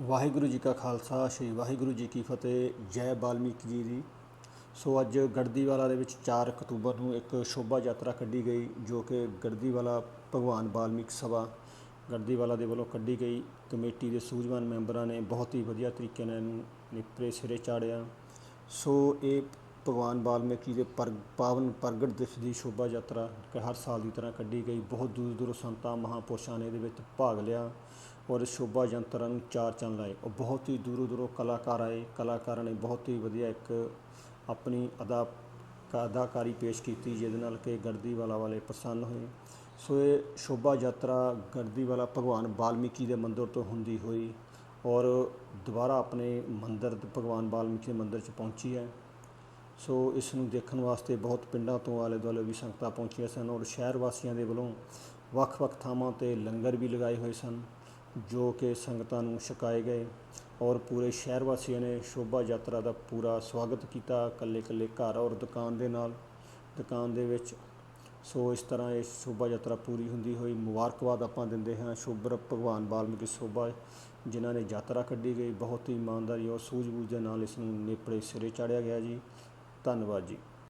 ਵਾਹਿਗੁਰੂ ਜੀ ਕਾ ਖਾਲਸਾ, ਸ੍ਰੀ ਵਾਹਿਗੁਰੂ ਜੀ ਕੀ ਫਤਿਹ, ਜੈ ਬਾਲਮੀਕ ਜੀ ਦੀ। ਸੋ ਅੱਜ ਗੜਦੀਵਾਲਾ ਦੇ ਵਿੱਚ 4 ਅਕਤੂਬਰ ਨੂੰ ਇੱਕ ਸ਼ੋਭਾ ਯਾਤਰਾ ਕੱਢੀ ਗਈ, ਜੋ ਕਿ ਗੜਦੀਵਾਲਾ ਭਗਵਾਨ ਬਾਲਮੀਕ ਸਭਾ ਗੜਦੀਵਾਲਾ ਦੇ ਵੱਲੋਂ ਕੱਢੀ ਗਈ। ਕਮੇਟੀ ਦੇ ਸੂਝਵਾਨ ਮੈਂਬਰਾਂ ਨੇ ਬਹੁਤ ਹੀ ਵਧੀਆ ਤਰੀਕੇ ਨਾਲ ਇਹਨੂੰ ਨਿਪਰੇ ਸਿਰੇ ਚਾੜਿਆ ਸੋ ਇਹ ਭਗਵਾਨ ਵਾਲਮੀਕੀ ਦੇ ਪਰ, ਪਾਵਨ ਪ੍ਰਗਟ ਦਿਵਸ ਦੀ ਸ਼ੋਭਾ ਯਾਤਰਾ ਕਿ ਹਰ ਸਾਲ ਦੀ ਤਰ੍ਹਾਂ ਕੱਢੀ ਗਈ। ਬਹੁਤ ਦੂਰ ਦੂਰੋਂ ਸੰਤਾਂ, ਮਹਾਪੁਰਸ਼ਾਂ ਨੇ ਇਹਦੇ ਵਿੱਚ ਭਾਗ ਲਿਆ। ਔਰ ਸ਼ੋਭਾ ਯਾਤਰਾ ਨੂੰ ਚਾਰ ਚੰਨ ਲਾਏ। ਉਹ ਬਹੁਤ ਹੀ ਦੂਰੋਂ ਦੂਰੋਂ ਕਲਾਕਾਰ ਆਏ। ਕਲਾਕਾਰਾਂ ਨੇ ਬਹੁਤ ਹੀ ਵਧੀਆ ਇੱਕ ਆਪਣੀ ਅਦਾ ਅਦਾਕਾਰੀ ਪੇਸ਼ ਕੀਤੀ, ਜਿਹਦੇ ਨਾਲ ਕਿ ਗੜਦੀਵਾਲਾ ਵਾਲੇ ਪ੍ਰਸੰਨ ਹੋਏ। ਸੋ ਇਹ ਸ਼ੋਭਾ ਯਾਤਰਾ ਗੜਦੀਵਾਲਾ ਭਗਵਾਨ ਵਾਲਮੀਕੀ ਦੇ ਮੰਦਿਰ ਤੋਂ ਹੁੰਦੀ ਹੋਈ ਔਰ ਦੁਬਾਰਾ ਆਪਣੇ ਮੰਦਿਰ ਭਗਵਾਨ ਵਾਲਮੀਕੀ ਦੇ ਮੰਦਿਰ 'ਚ ਪਹੁੰਚੀ ਹੈ। ਸੋ ਇਸ ਨੂੰ ਦੇਖਣ ਵਾਸਤੇ ਬਹੁਤ ਪਿੰਡਾਂ ਤੋਂ ਆਲੇ ਦੁਆਲੇ ਵੀ ਸੰਗਤਾਂ ਪਹੁੰਚੀਆਂ ਸਨ ਔਰ ਸ਼ਹਿਰ ਵਾਸੀਆਂ ਦੇ ਵੱਲੋਂ ਵੱਖ-ਵੱਖ ਥਾਵਾਂ ਤੇ ਲੰਗਰ ਵੀ ਲਗਾਏ ਹੋਏ ਸਨ। ਜੋ ਕਿ ਸੰਗਤਾਂ ਨੂੰ ਛਕਾਏ ਗਏ ਔਰ ਪੂਰੇ ਸ਼ਹਿਰ ਵਾਸੀਆਂ ਨੇ ਸ਼ੋਭਾ ਯਾਤਰਾ ਦਾ ਪੂਰਾ ਸਵਾਗਤ ਕੀਤਾ ਇਕੱਲੇ-ਇਕੱਲੇ ਘਰ ਔਰ ਦੁਕਾਨ ਦੇ ਨਾਲ। ਦੁਕਾਨ ਦੇ ਵਿੱਚ ਸੋ ਇਸ ਤਰ੍ਹਾਂ ਇਹ ਸ਼ੋਭਾ ਯਾਤਰਾ ਪੂਰੀ ਹੁੰਦੀ ਹੋਈ ਮੁਬਾਰਕਬਾਦ ਆਪਾਂ ਦਿੰਦੇ ਹਾਂ। ਸ਼ੁਭਰ ਭਗਵਾਨ ਵਾਲਮੀਕੀ ਸ਼ੋਭਾ ਜਿਨ੍ਹਾਂ ਨੇ ਯਾਤਰਾ ਕੱਢੀ ਗਈ। ਬਹੁਤ ਹੀ ਇਮਾਨਦਾਰੀ ਔਰ ਸੂਝ-ਬੂਝ ਦੇ ਨਾਲ ਇਸ ਨੂੰ ਨੇਪਰੇ ਸਿਰੇ ਚਾੜਿਆ ਗਿਆ ਜੀ। ਧੰਨਵਾਦ ਜੀ।